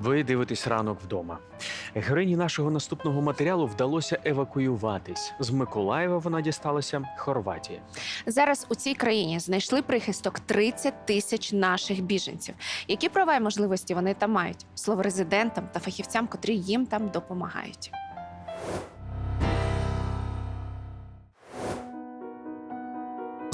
Ви дивитесь ранок вдома. Героїні нашого наступного матеріалу вдалося евакуюватись. З Миколаєва вона дісталася Хорватії. Зараз у цій країні знайшли прихисток 30 тисяч наших біженців. Які права і можливості вони там мають? Слово резидентам та фахівцям, котрі їм там допомагають.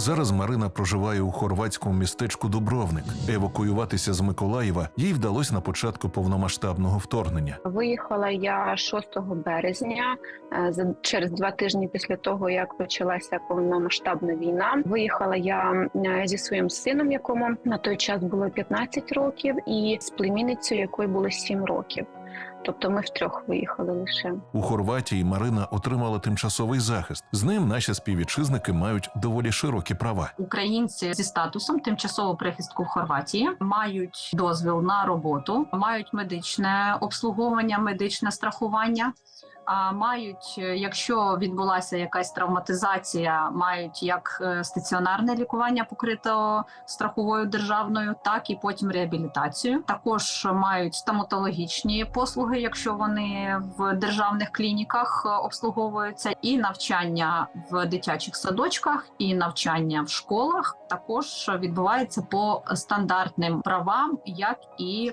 Зараз Марина проживає у хорватському містечку Дубровник. Евакуюватися з Миколаєва їй вдалося на початку повномасштабного вторгнення. Виїхала я 6 березня, е, через два тижні після того, як почалася повномасштабна війна. Виїхала я е, зі своїм сином, якому на той час було 15 років, і з племінницею, якої було 7 років. Тобто ми втрьох виїхали лише. У Хорватії Марина отримала тимчасовий захист. З ним наші співвітчизники мають доволі широкі права. Українці зі статусом тимчасового прихистку в Хорватії мають дозвіл на роботу, мають медичне обслуговування, медичне страхування. Мають, е, якщо відбулася якась травматизація, мають як е, стаціонарне лікування покрито страховою державною, так і потім реабілітацію. Також мають стоматологічні послуги, якщо вони в державних клініках е, обслуговуються, і навчання в дитячих садочках, і навчання в школах також відбувається по стандартним правам, як і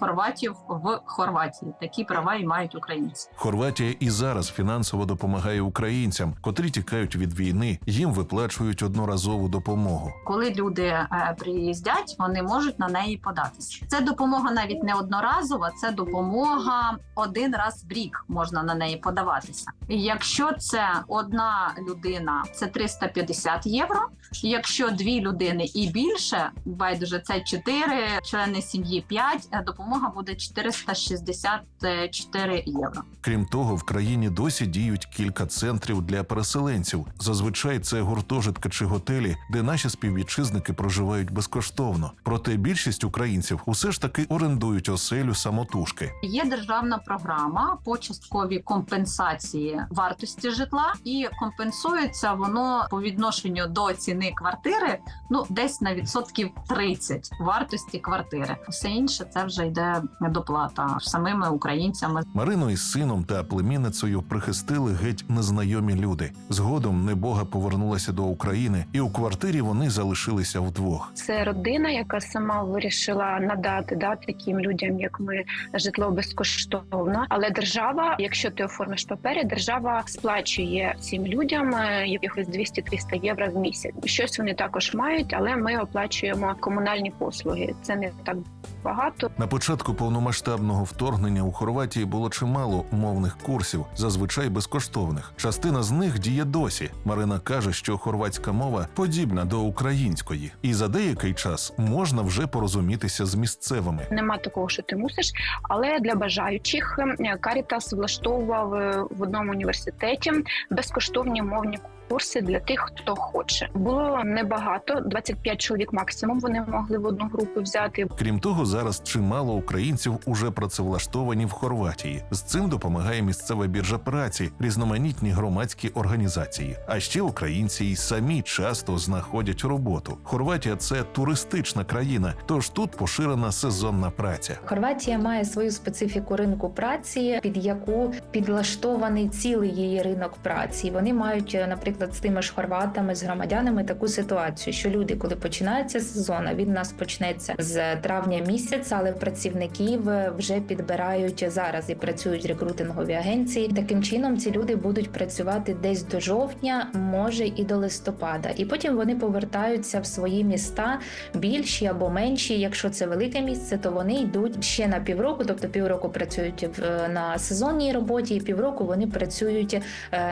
хорватів в Хорватії. Такі права і мають українці. Хорватія і зараз фінансово допомагає українцям, котрі тікають від війни. Їм виплачують одноразову допомогу. Коли люди е, приїздять, вони можуть на неї податися. Це допомога навіть не одноразова, це допомога один раз в рік можна на неї подаватися. Якщо це одна людина, це 350 євро. Якщо дві людини і більше, байдуже це 4, члени сім'ї 5, е, допомога буде 464 євро. Крім того, в країні досі діють кілька центрів для переселенців. Зазвичай це гуртожитки чи готелі, де наші співвітчизники проживають безкоштовно. Проте більшість українців усе ж таки орендують оселю самотужки. Є державна програма по частковій компенсації вартості житла, і компенсується воно по відношенню до ціни квартири. Ну десь на відсотків 30 вартості квартири. Все інше це вже йде доплата самими українцями. Марину із сином та племінницею прихистили геть незнайомі люди. Згодом небога повернулася до України, і у квартирі вони залишилися вдвох. Це родина, яка сама вирішила надати да, таким людям, як ми, житло безкоштовно. Але держава, якщо ти оформиш папери, держава сплачує цим людям е, якихось 200-300 євро в місяць. Щось вони також мають, але ми оплачуємо комунальні послуги. Це не так багато. На початку повномасштабного вторгнення у Хорватії було чимало мовних курсів, зазвичай безкоштовних. Частина з них діє досі. Марина каже, що хорватська мова подібна до української, і за деякий час можна вже порозумітися з місцевими. Нема такого, що ти мусиш. Але для бажаючих е, Карітас влаштовував е, в одному університеті безкоштовні мовні курси для тих, хто хоче. Було небагато, 25 чоловік максимум. Вони могли в одну групу взяти. Крім того, зараз чимало українців уже працевлаштовані в Хорватії. З цим допомагає місцева біржа праці, різноманітні громадські організації. А ще українці й самі часто знаходять роботу. Хорватія це туристична країна, тож тут поширена сезонна праця. Хорватія має свою специфіку ринку праці, під яку підлаштований цілий її ринок праці. Вони мають, е, наприклад, з тими ж хорватами, з громадянами таку ситуацію, що люди, коли починається сезон, а він у нас почнеться з травня місяця, але працівників вже підбирають зараз і працюють рекрутингові агенції. Таким чином ці люди будуть працювати десь до жовтня, може і до листопада, і потім вони повертаються в свої міста більші або менші. Якщо це велике місце, то вони йдуть ще на півроку, тобто півроку працюють на сезонній роботі, і півроку вони працюють е,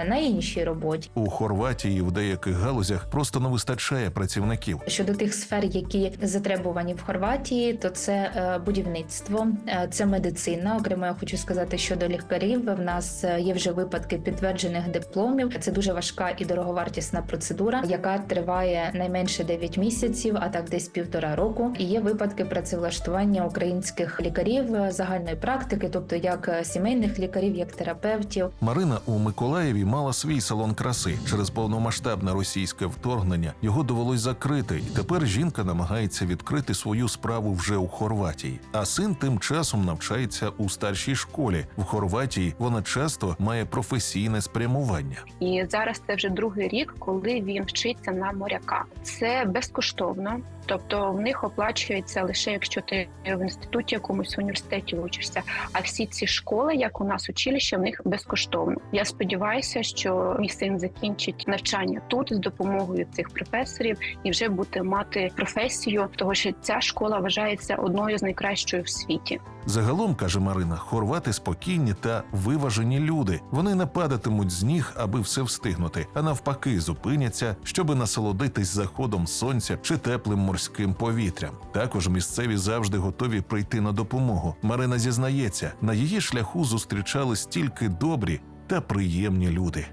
на іншій роботі. У Хорватії в деяких галузях просто не вистачає працівників. Щодо тих сфер, які затребувані в Хорватії, то це е, будівництво, е, це медицина. Окремо я хочу сказати щодо лікарів. В нас е, є вже випадки підтверджених дипломів. Це дуже важка і дороговартісна процедура, яка триває найменше 9 місяців, а так десь півтора року. І є випадки працевлаштування українських лікарів загальної практики, тобто як сімейних лікарів, як терапевтів. Марина у Миколаєві мала свій салон краси. Через через повномасштабне російське вторгнення його довелось закрити, і тепер жінка намагається відкрити свою справу вже у Хорватії. А син тим часом навчається у старшій школі. В Хорватії вона часто має професійне спрямування. І зараз це вже другий рік, коли він вчиться на моряка. Це безкоштовно. Тобто в них оплачується лише якщо ти в інституті якомусь в університеті учишся. А всі ці школи, як у нас училище, в них безкоштовно. Я сподіваюся, що мій син закінчить навчання тут з допомогою цих професорів і вже буде мати професію, того що ця школа вважається одною з найкращою в світі. Загалом каже Марина, хорвати спокійні та виважені люди. Вони не падатимуть з ніг, аби все встигнути, а навпаки, зупиняться, щоби насолодитись заходом сонця чи теплим морським повітрям. Також місцеві завжди готові прийти на допомогу. Марина зізнається, на її шляху зустрічались тільки добрі та приємні люди.